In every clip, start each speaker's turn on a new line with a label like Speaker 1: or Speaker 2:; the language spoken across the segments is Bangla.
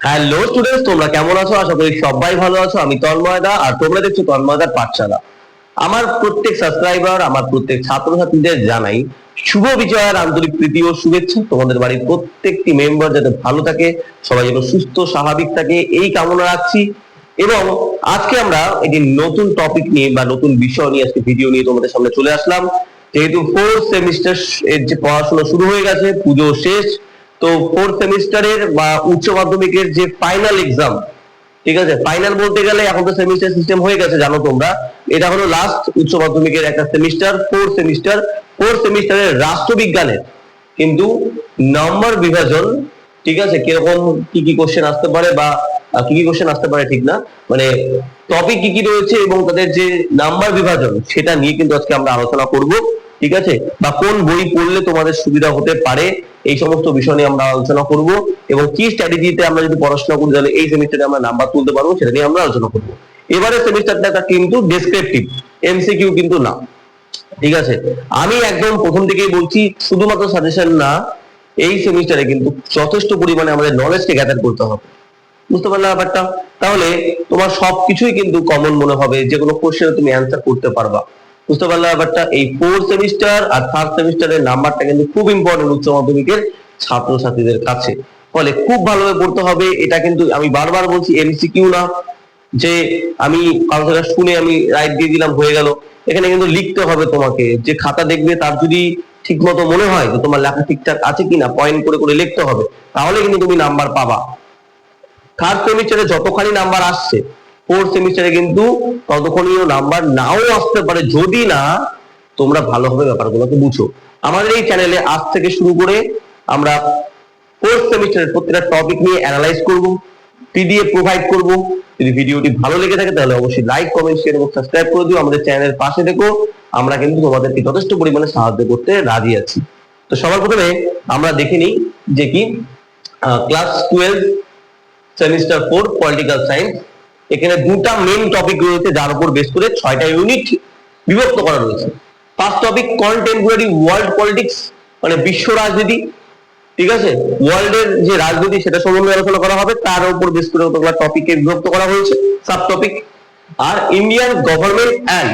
Speaker 1: হ্যালো স্টুডেন্টস তোমরা কেমন আছো? আশা করি সবাই ভালো আছো। আমি তন্ময়দা আর তোমরা দেখছ তন্ময়দার পাঠশালা। আমার প্রত্যেক সাবস্ক্রাইবার আমার প্রত্যেক ছাত্রছাত্রীদের জানাই শুভ বিজয়ের আন্তরিক প্রীতি ও শুভেচ্ছা। তোমাদের বাড়ির প্রত্যেকটি মেম্বার যাতে ভালো থাকে, সবাই যেন সুস্থ, স্বাভাবিক থাকে, এই কামনা রাখছি। এবং আজকে আমরা একটি নতুন টপিক নিয়ে বা নতুন বিষয় নিয়ে আজকে ভিডিও নিয়ে তোমাদের সামনে চলে আসলাম। যেহেতু ফোর্থ সেমিস্টার এর যে পড়াশোনা শুরু হয়ে গেছে, পুজো শেষ তো ফোর্থ সেমিস্টারের বা উচ্চ মাধ্যমিকের যে ফাইনাল এক্সাম ঠিক আছে? ফাইনাল বলতে গেলে এখন তো সেমিস্টার সিস্টেম হয়ে গেছে, জানো তোমরা। এটা হলো লাস্ট উচ্চ মাধ্যমিকের একটা সেমিস্টার ফোর্থ সেমিস্টার ফোর্থ সেমিস্টারের রাষ্ট্রবিজ্ঞানের, কিন্তু নম্বর বিভাজন, ঠিক আছে? কীরকম কি কি কোশ্চেন আসতে পারে বা কি কি কোশ্চেন আসতে পারে ঠিক না? মানে টপিক কি কি রয়েছে এবং তাদের যে নাম্বার বিভাজন, সেটা নিয়ে কিন্তু আজকে আমরা আলোচনা করব। ঠিক আছে? বা কোন বই পড়লে তোমাদের সুবিধা হতে পারে? এই সমস্ত বিষয় নিয়ে আমরা আলোচনা করব এবং কি স্ট্র্যাটেজিতে আমরা যদি পড়াশোনা করি, তাহলে এই সেমিস্টারে আমরা নাম্বার তুলতে পারব, সেটা নিয়ে আমরা আলোচনা করব। এবারে সেমিস্টারটা কিন্তু ডেসক্রিপটিভ এমসিকিউ কিন্তু না। ঠিক আছে? আমি একদম প্রথম থেকেই বলছি, শুধুমাত্র সাজেশন না, এই সেমিস্টারে কিন্তু যথেষ্ট পরিমাণে আমাদের নলেজকে গ্যাদার করতে হবে। বুঝতে পারলে ব্যাপারটা? তাহলে তোমার সবকিছুই কিন্তু কমন মনে হবে যে কোনো কোশ্চেনে তুমি অ্যান্সার করতে পারবা। বুঝতে পারলে ব্যাপারটা? এই ফোর্থ সেমিস্টার আর থার্ড সেমিস্টারের নাম্বারটা কিন্তু খুব ইম্পর্টেন্ট উচ্চ মাধ্যমিকের ছাত্রছাত্রীদের কাছে। ফলে খুব ভালোভাবে পড়তে হবে, এটা কিন্তু আমি বারবার বলছি এমসিকিউ না, যে আমি থেকে শুনে আমি রাইট দিয়ে দিলাম, হয়ে গেল। এখানে কিন্তু লিখতে হবে তোমাকে, যে খাতা দেখবে তার যদি ঠিক মতো মনে হয় যে তোমার লেখা ঠিকঠাক আছে কিনা পয়েন্ট করে করে লিখতে হবে, তাহলে কিন্তু তুমি নাম্বার পাবা। থার্ড সেমিস্টারে যতখানি নাম্বার আসছে ফোর্থ সেমিস্টারে কিন্তু ততক্ষণীয় নাম্বার নাও আসতে পারে। যদি না, তোমরা ভালোভাবে ব্যাপারগুলোকে বুঝো। আমাদের এই চ্যানেলে আজ থেকে শুরু করে আমরা ফোর্থ সেমিস্টারের প্রত্যেকটা টপিক নিয়ে অ্যানালাইজ করব পিডিএফ প্রোভাইড করব। যদি ভিডিওটি ভালো লেগে থাকে, তাহলে অবশ্যই লাইক কমেন্ট শেয়ার এবং সাবস্ক্রাইব করে দিও। আমাদের চ্যানেলের পাশে দেখো আমরা কিন্তু তোমাদেরকে যথেষ্ট পরিমাণে সাহায্য করতে রাজি আছি। তো সবার প্রথমে আমরা দেখে নিই যে কি class twelve semester four political science এখানে দুটা মেন টপিক রয়েছে যার উপর বেস করে ছয়টা ইউনিট বিভক্ত করা রয়েছে। First topic contemporary world politics মানে বিশ্ব রাজনীতি। ঠিক আছে? ওয়ার্ল্ডের যে রাজনীতি, সেটা সম্বন্ধে আলোচনা করা হবে। তার উপর বেস করে কতগুলো টপিকে বিভক্ত করা হয়েছে। Sub topic R Indian government and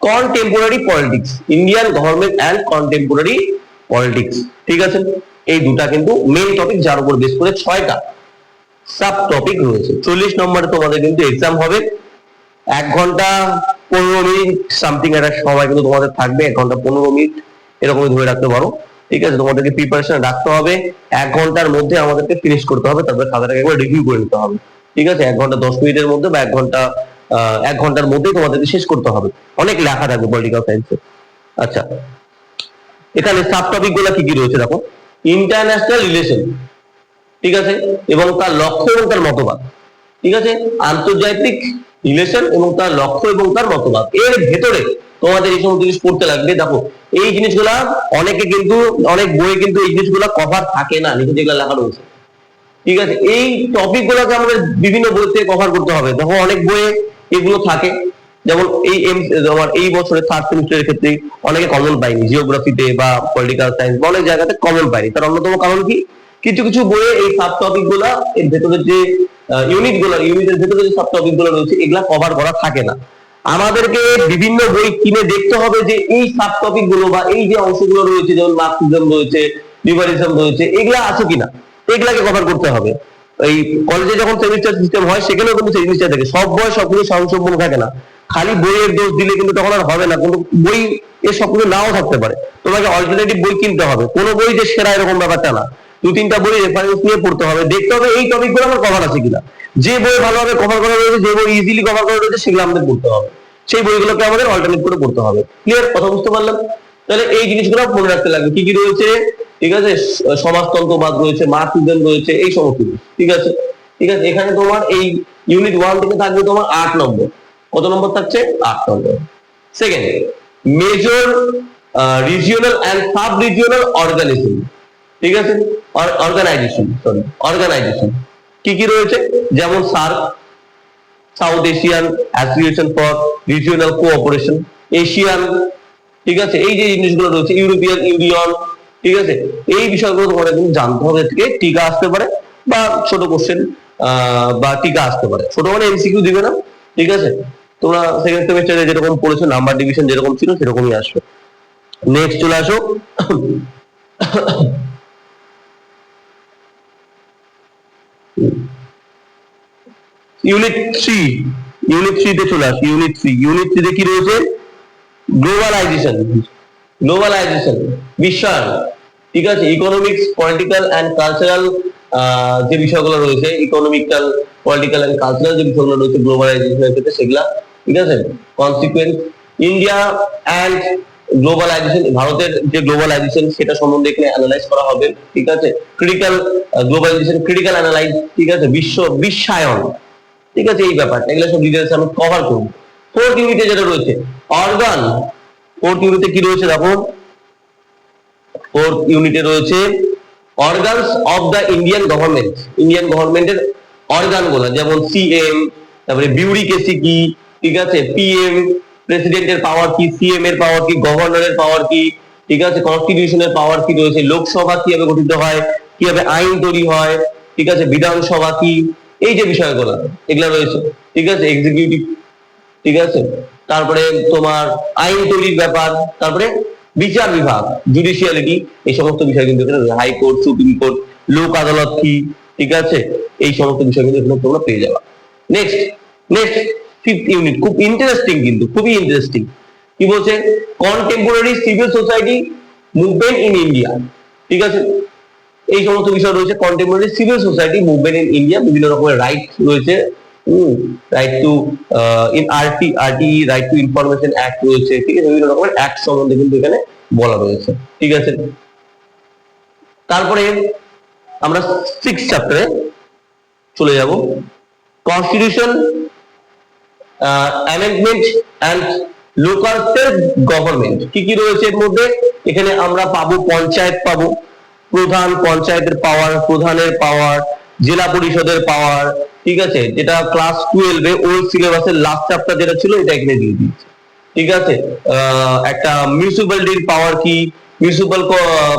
Speaker 1: contemporary politics Indian government and contemporary politics ঠিক আছে? এই দুটা কিন্তু মেন টপিক যার উপর বেস করে ছয়টা। সাব টপিক রয়েছে। চল্লিশ নম্বরে তোমাদের কিন্তু এক্সাম হবে। এক ঘণ্টা পনেরো মিনিট সামথিং একটা সময় কিন্তু তোমাদের থাকবে, এক ঘণ্টা পনেরো মিনিট, এরকমই ধরে রাখতে পারো। ঠিক আছে? তোমাদেরকে প্রিপারেশন রাখতে হবে। এক ঘণ্টার মধ্যে আমাদেরকে ফিনিশ করতে হবে, তারপরে খাতাটাকে একবার রিভিউ করে নিতে হবে। ঠিক আছে? এক ঘণ্টা দশ মিনিটের মধ্যে বা এক ঘণ্টা এক ঘণ্টার মধ্যেই তোমাদেরকে শেষ করতে হবে। অনেক লেখা থাকবে পলিটিক্যাল সায়েন্সে আচ্ছা। এখানে সাব টপিকগুলো কি কি রয়েছে দেখো? ইন্টারন্যাশনাল রিলেশন ঠিক আছে? এবং তার লক্ষ্য এবং তার মতবাদ। ঠিক আছে? আন্তর্জাতিক রিলেশন এবং তার লক্ষ্য এবং তার মতবাদ। এর ভেতরে তোমাদের এই সমস্ত জিনিস পড়তে লাগবে। দেখো, এই জিনিসগুলা অনেকে কিন্তু, অনেক বইয়ে কিন্তু এই জিনিসগুলা কভার থাকে না, নিচে যেগুলো লেখা রয়েছে। ঠিক আছে? এই টপিক গুলোকে আমাদের বিভিন্ন বই থেকে কভার করতে হবে। দেখো, অনেক বইয়ে এগুলো থাকে। যেমন এই তোমার এই বছরের থার্ড সেমিস্টারের ক্ষেত্রে অনেকে কমন পায়নি। জিওগ্রাফিতে বা পলিটিক্যাল সায়েন্স বা অনেক জায়গাতে কমন পায়নি। তার অন্যতম কারণ কি? কিছু কিছু বইয়ে এই সাব টপিকগুলা, এর ভেতরে যে ইউনিটগুলো ইউনিটের ভেতরে যে সাব টপিকগুলো রয়েছে, এগুলা কভার করা থাকে না। আমাদেরকে বিভিন্ন বই কিনে দেখতে হবে যে এই সাব টপিকগুলো বা এই যে অংশগুলো রয়েছে, যেমন মার্কসিজম রয়েছে লিবারিজম রয়েছে, এগুলা আছে কিনা? এগুলাকে কভার করতে হবে। এই কলেজে যখন সেমিস্টার সিস্টেম হয়, সেখানেও কিন্তু সেমিস্টার থাকে। সব বই সবগুলো স্বয়ংসম্পূর্ণ থাকে না। খালি বইয়ের দোষ দিলে কিন্তু তখন আর হবে না, কিন্তু বই এর সবগুলো নাও থাকতে পারে। তোমাকে অল্টারনেটিভ বই কিনতে হবে। কোনো বই যে সেরা এরকম ব্যাপারটা না। দু তিনটা বই রেফারেন্স নিয়ে পড়তে হবে। দেখতে হবে এই টপিকগুলো আমার কভার আছে কিনা। যে বই ভালোভাবে কভার করা রয়েছে, যে বই ইজিলি কভার করা রয়েছে, সেগুলো আমাদের পড়তে হবে। সেই বইগুলোকে আমাদের অল্টারনেট করে পড়তে হবে। ক্লিয়ার কথা বুঝতে পারলাম? তাহলে এই জিনিসগুলো মনে রাখতে লাগবে। কি কি রয়েছে? ঠিক আছে? সমাজতন্ত্রবাদ রয়েছে মার্কসিজম রয়েছে, এই সমস্ত ঠিক আছে? ঠিক আছে? এখানে তোমার এই ইউনিট ওয়ান থেকে থাকবে তোমার আট নম্বর। কত নম্বর থাকছে? আট নম্বর। Second major regional and sub regional organism ঠিক আছে? অর্গানাইজেশন সরি অর্গানাইজেশন কি কি রয়েছে? যেমন SAARC, South Asian Association for regional cooperation, Asian, ঠিক আছে? এই যে জিনিসগুলো রয়েছে, ইউরোপিয়ান ইউনিয়ন, ঠিক আছে? এই বিষয়গুলো তোমাদের কিন্তু জানতে হবে। থেকে টিকা আসতে পারে বা ছোট কোশ্চেন বা টিকা আসতে পারে। ছোট মানে এমসিকিউ দিবে না, ঠিক আছে? তোমরা সেকেন্ড সেমিস্টারে যেরকম পড়েছো নাম্বার ডিভিশন যেরকম ছিল, সেরকমই আসবে। নেক্সট চলে আসো। ইউনিট থ্রি ইউনিট থ্রিতে চলে আসি ইউনিট থ্রি ইউনিট থ্রিতে কি রয়েছে? গ্লোবালাইজেশন গ্লোবালাইজেশন বিশ্বায়ন ঠিক আছে ইকোনমিক্স পলিটিক্যাল অ্যান্ড কালচারাল যে বিষয়গুলো রয়েছে ইকোনমিক্যাল পলিটিক্যাল অ্যান্ড কালচারাল যে বিষয়গুলো রয়েছে গ্লোবালাইজেশনের ক্ষেত্রে সেগুলা, ঠিক আছে? কনসিকুয়েন্স ইন্ডিয়া অ্যান্ড গ্লোবালাইজেশন ভারতের যে গ্লোবালাইজেশন সেটা সম্বন্ধে এখানে অ্যানালাইজ করা হবে, ঠিক আছে? ক্রিটিক্যাল গ্লোবালাইজেশন ক্রিটিক্যাল অ্যানালাইজ ঠিক আছে? বিশ্ব বিশ্বায়ন ঠিক আছে, এই ব্যাপারটা, এগুলো সব ডিটেলস আমি কভার করব। ফোর্থ ইউনিটে যেটা রয়েছে অর্গান ফোর্থ ইউনিটে কি রয়েছে দেখো? ফোর্থ ইউনিটে রয়েছে organs of the Indian government Indian গভর্নমেন্টের অর্গানগুলো, যেমন সিএম তারপরে বিউরিকেসি কি ঠিক আছে? পিএম প্রেসিডেন্টের পাওয়ার কি সিএম এর পাওয়ার কি গভর্নরের পাওয়ার কি, ঠিক আছে? কনস্টিটিউশনের পাওয়ার কি রয়েছে? লোকসভা কীভাবে গঠিত হয়? কীভাবে আইন তৈরি হয়? ঠিক আছে? বিধানসভা কি? এই যে বিষয়গুলো এগুলা রয়েছে, ঠিক আছে? এক্সিকিউটিভ ঠিক আছে? তারপরে তোমার আইন তৈরির ব্যাপার, তারপরে বিচার বিভাগ জুডিশিয়ালিটি এই সমস্ত বিষয় কিন্তু হাইকোর্ট সুপ্রিম কোর্ট লোক আদালত কি, ঠিক আছে? এই সমস্ত বিষয় কিন্তু এখানে তোমরা পেয়ে যাবা। নেক্সট নেক্সট ফিফথ ইউনিট খুব ইন্টারেস্টিং কিন্তু, খুবই ইন্টারেস্টিং কি বলছে? Contemporary civil society movement in India ঠিক আছে? এই সমস্ত বিষয় রয়েছে contemporary civil society movement in India বিভিন্ন রকমের রাইট রয়েছে। Right to in RT RT right to information act রয়েছে, ঠিক আছে? বিভিন্ন রকমের অ্যাক্ট সম্বন্ধে কিন্তু এখানে বলা রয়েছে, ঠিক আছে? তারপরে আমরা সিক্স চ্যাপ্টারে চলে যাব। Constitution amendment and local self government কি কি রয়েছে এর মধ্যে? এখানে আমরা পাবো, পঞ্চায়েত পাবো প্রধান পঞ্চায়েতের পাওয়ার প্রধানের পাওয়ার জেলা পরিষদের পাওয়ার ঠিক আছে? যেটা ক্লাস টুয়েলভে ওই সিলেবাসের লাস্ট চ্যাপ্টার যেটা ছিল, এটা এখানে দিয়ে দিয়েছে। ঠিক আছে? একটা মিউনিসিপ্যালিটির পাওয়ার কি? মিউনিসিপ্যাল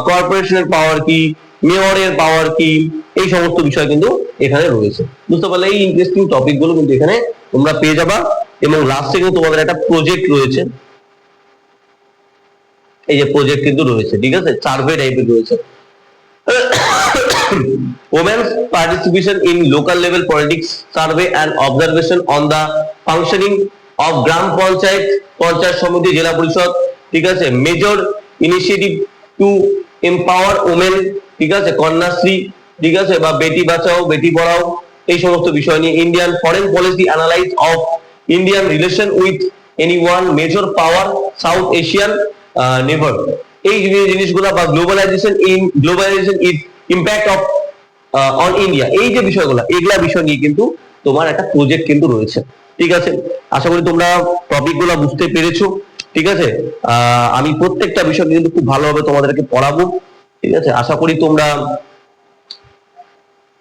Speaker 1: কর্পোরেশনের পাওয়ার কি? মেয়রের পাওয়ার কি? এই সমস্ত বিষয় কিন্তু এখানে রয়েছে। বুঝতে পারলে এই ইন্টারেস্টিং টপিকগুলো কিন্তু এখানে তোমরা পেয়ে যাবা। এবং লাস্টে কিন্তু তোমাদের একটা প্রজেক্ট রয়েছে। এই যে প্রজেক্ট কিন্তু রয়েছে, ঠিক আছে? সার্ভে টাইপের রয়েছে। Women's participation in local level politics survey and observation on the functioning of গ্রাম পঞ্চায়েত পঞ্চায়েত সমিতি জেলা পরিষদ ঠিক আছে? Major initiative to empower women ঠিক আছে? কন্যাশ্রী ঠিক আছে? বা বেটি বাঁচাও, বেটি পড়াও, এই সমস্ত বিষয় নিয়ে Indian foreign policy analyse of Indian relation with any one major power South Asian never এই জিনিস- জিনিসগুলো বা globalisation in globalisation is impact of on India এই যে বিষয়গুলো, এগুলা বিষয় নিয়ে কিন্তু তোমার একটা প্রজেক্ট কিন্তু রয়েছে। ঠিক আছে? আশা করি তোমরা টপিকগুলো বুঝতে পেরেছ। ঠিক আছে? আমি প্রত্যেকটা বিষয় কিন্তু খুব ভালোভাবে তোমাদেরকে পড়াবো। ঠিক আছে? আশা করি তোমরা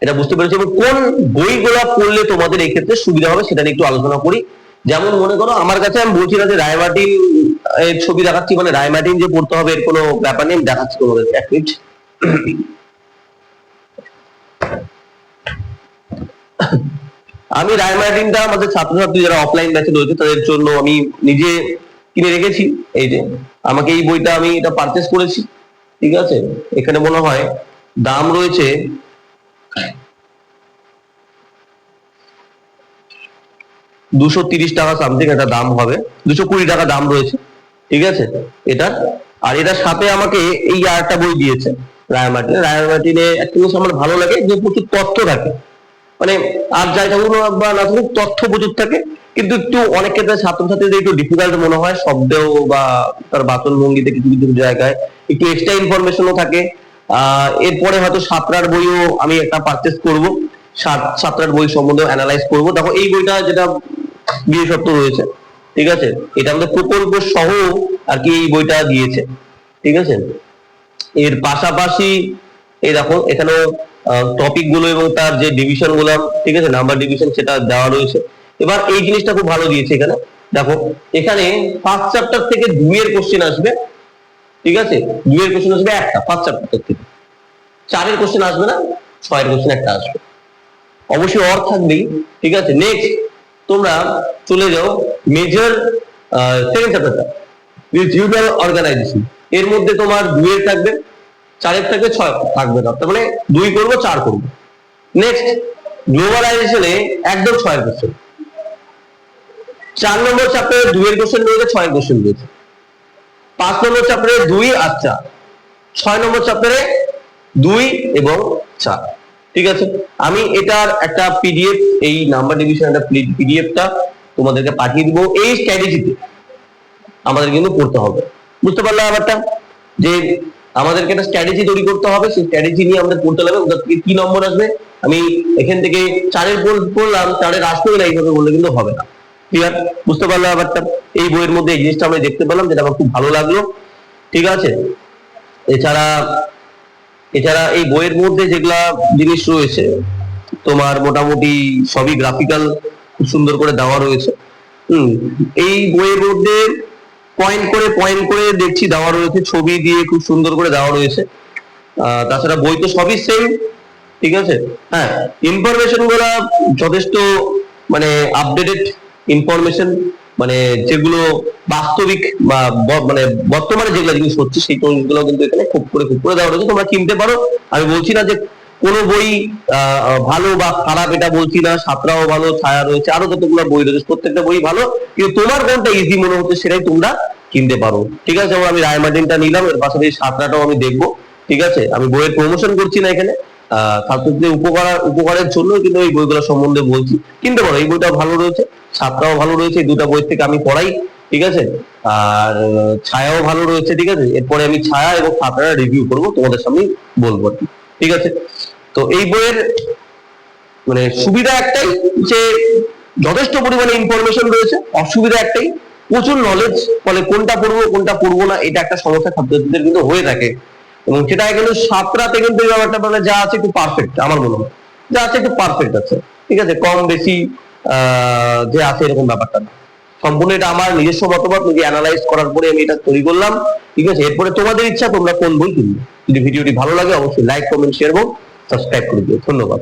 Speaker 1: এটা বুঝতে পেরেছ এবং কোন বইগুলো পড়লে তোমাদের এই ক্ষেত্রে সুবিধা হবে সেটা নিয়ে একটু আলোচনা করি। যেমন মনে করো, আমার কাছে আমি বলছি না যে রায়মার্টিন এর ছবি দেখাচ্ছি মানে রায়মার্টিন যে পড়তে হবে এর কোনো ব্যাপার নেই দেখাচ্ছি তোমাদেরকে, এক মিনিট। আমি রায়মার্টিনটা আমাদের ছাত্রছাত্রী যারা অফলাইন ব্যাচে রয়েছে, তাদের জন্য আমি নিজে কিনে রেখেছি, এই যে আমাকে এই বইটা আমি এটা পারচেস করেছি, ঠিক আছে? এখানে মনে হয় দাম রয়েছে দুশো তিরিশ টাকা সামথিং একটা দাম হবে, দুশো কুড়ি টাকা দাম রয়েছে। ঠিক আছে? এটা আর এটার সাথে আমাকে এই আরেকটা বই দিয়েছে রায়মার্টিনে রায়মার্টিনে একটা আমার ভালো লাগে যে প্রচুর তথ্য থাকে। মানে আর যাই থাকুক বা না থাকুক, তথ্য প্রচুর থাকে, কিন্তু একটু অনেক ক্ষেত্রে ছাত্রছাত্রীদের একটু ডিফিকাল্ট মনে হয়, শব্দেও বা তার বাচন ভঙ্গিতে কিছু কিছু জায়গায় একটু এক্সট্রা ইনফরমেশনও থাকে। এরপরে হয়তো সাতটার বইও আমি একটা পারচেস করব। সাত সাতটার বই সম্বন্ধে অ্যানালাইজ করব। দেখো, এই বইটা যেটা বিশেষত্ব রয়েছে। ঠিক আছে? এটা আমাদের প্রকল্প সহ আর কি এই বইটা দিয়েছে। ঠিক আছে? এর পাশাপাশি এই দেখো এখানে টপিকগুলো এবং তার যে ডিভিশনগুলো, ঠিক আছে? নাম্বার ডিভিশন সেটা দেওয়া রয়েছে। এবার এই জিনিসটা খুব ভালো দিয়েছে এখানে। দেখো, এখানে ফার্স্ট চ্যাপ্টার থেকে দুইয়ের কোশ্চেন আসবে। ঠিক আছে? দুইয়ের কোশ্চেন আসবে একটা পাঁচ চ্যাপ্টার থেকে। চারের কোশ্চেন আসবে না, ছয়ের কোশ্চেন একটা আসবে। অবশ্যই অর থাকবেই। ঠিক আছে? নেক্সট তোমরা চলে যাও মেজর সেকেন্ড অর্গানাইজেশন এর মধ্যে তোমার দুইয়ের থাকবে, চারের থাকবে, ছয় থাকবে না। তার মানে দুই করব, চার করব। নেক্সট গ্লোবালাইজেশনে একদম ছয়ের কোশ্চেন চার নম্বর চ্যাপ্টারে দুইয়ের কোশ্চেন রয়েছে, ছয়ের কোশ্চেন রয়েছে। পাঁচ নম্বর চ্যাপ্টারে দুই আর চার। ছয় নম্বর চ্যাপ্টারে দুই এবং চার। ঠিক আছে? আমি এটার একটা পিডিএফ এই নাম্বার ডিভিশন একটা পিডিএফটা তোমাদেরকে পাঠিয়ে দিব এই স্ট্র্যাটেজিতে আমাদের কিন্তু করতে হবে। বুঝতে পারলে ব্যাপারটা? যে আমাদেরকে একটা স্ট্র্যাটেজি তৈরি করতে হবে, সেই স্ট্র্যাটেজি নিয়ে আমাদের পড়তে হবে ওটা থেকে কি নম্বর আসবে? আমি এখান থেকে চারের বল- বললাম, চারের আসবে না এইভাবে বললে কিন্তু হবে না। ক্লিয়ার বুঝতে পারলে ব্যাপারটা? এই বইয়ের মধ্যে এই জিনিসটা আমরা দেখতে পেলাম, যেটা আমার খুব ভালো লাগল। ঠিক আছে? এছাড়া এছাড়া এই বইয়ের মধ্যে যেগুলা জিনিস রয়েছে, তোমার মোটামুটি সবই গ্রাফিক্যাল খুব সুন্দর করে দেওয়া রয়েছে। হুম, এই বইয়ের মধ্যে পয়েন্ট করে পয়েন্ট করে দেখছি দেওয়া রয়েছে, ছবি দিয়ে খুব সুন্দর করে দেওয়া রয়েছে। তাছাড়া বই তো সবই সেম ঠিক আছে? হ্যাঁ ইনফরমেশনগুলা যথেষ্ট মানে আপডেটেড ইনফরমেশন মানে যেগুলো বাস্তবিক বা মানে বর্তমানে যেগুলো জিনিস হচ্ছে সেই জিনিসগুলো কিন্তু এখানে খুব করে খুব করে দেওয়া রয়েছে তোমরা কিনতে পারো। আমি বলছি না যে কোনো বই ভালো বা খারাপ এটা বলছি না। সাতরাও ভালো ছায়া রয়েছে আরও কতগুলো বই রয়েছে প্রত্যেকটা বই ভালো। কিন্তু তোমার কোনটা ইজি মনে হচ্ছে সেটাই তোমরা কিনতে পারো। ঠিক আছে? আমি রায়মার্টিনটা নিলাম এর পাশাপাশি সাতরাটাও আমি দেখব। ঠিক আছে? আমি বইয়ের প্রমোশন করছি না এখানে। আহ, ছাত্রদের উপকার উপকারের জন্য কিন্তু এই বইগুলো সম্বন্ধে বলছি। কিনতে পারো এই বইটা ভালো রয়েছে। সাতটাও ভালো রয়েছে দুটা বই থেকে আমি পড়াই, ঠিক আছে? আর ছায়াও ভালো রয়েছে, ঠিক আছে? এরপরে আমি ছায়া এবং সাতটা রিভিউ করব, তোমাদের সামনে বলব ঠিক আছে? তো এই বইয়ের মানে সুবিধা একটাই যে যথেষ্ট পরিমাণে ইনফরমেশন রয়েছে, অসুবিধা একটাই, প্রচুর নলেজ ফলে কোনটা পড়ব কোনটা পড়ব না, এটা একটা সমস্যা ছাত্রছাত্রীদের কিন্তু হয়ে থাকে। এবং সেটা কিন্তু সাতটাতে কিন্তু এই ব্যাপারটা মানে যা আছে একটু পারফেক্ট আমার মনে হয়, যা আছে একটু পারফেক্ট আছে, ঠিক আছে? কম বেশি যে আছে এরকম ব্যাপারটা না। সম্পূর্ণ এটা আমার নিজস্ব মতামত, নিজে অ্যানালাইজ করার পরে আমি এটা তৈরি করলাম, ঠিক আছে? এরপরে তোমাদের ইচ্ছা তোমরা কোন বই কিনবে। যদি ভিডিওটি ভালো লাগে, অবশ্যই লাইক কমেন্ট শেয়ার এবং সাবস্ক্রাইব করে দিও। ধন্যবাদ।